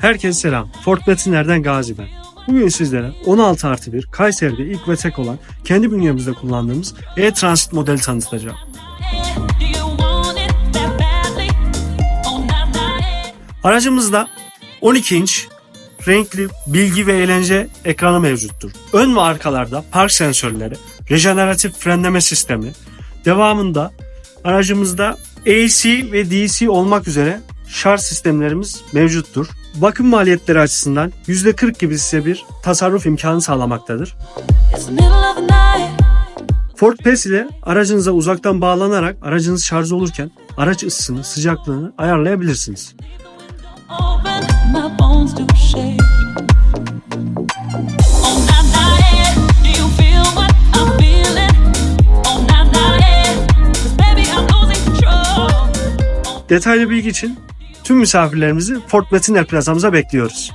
Herkese selam. Fort Metinler'den Gazi ben. Bugün sizlere 16 artı 1 Kayseri'de ilk ve tek olan kendi bünyemizde kullandığımız e-transit modeli tanıtacağım. Aracımızda 12 inç renkli bilgi ve eğlence ekranı mevcuttur. Ön ve arkalarda park sensörleri, rejeneratif frenleme sistemi, devamında aracımızda AC ve DC olmak üzere şarj sistemlerimiz mevcuttur. Bakım maliyetleri açısından %40 gibi size bir tasarruf imkanı sağlamaktadır. Ford Pass ile aracınıza uzaktan bağlanarak aracınız şarj olurken araç ısısını, sıcaklığını ayarlayabilirsiniz. Detaylı bilgi için tüm misafirlerimizi Fort Metiner plazamıza bekliyoruz.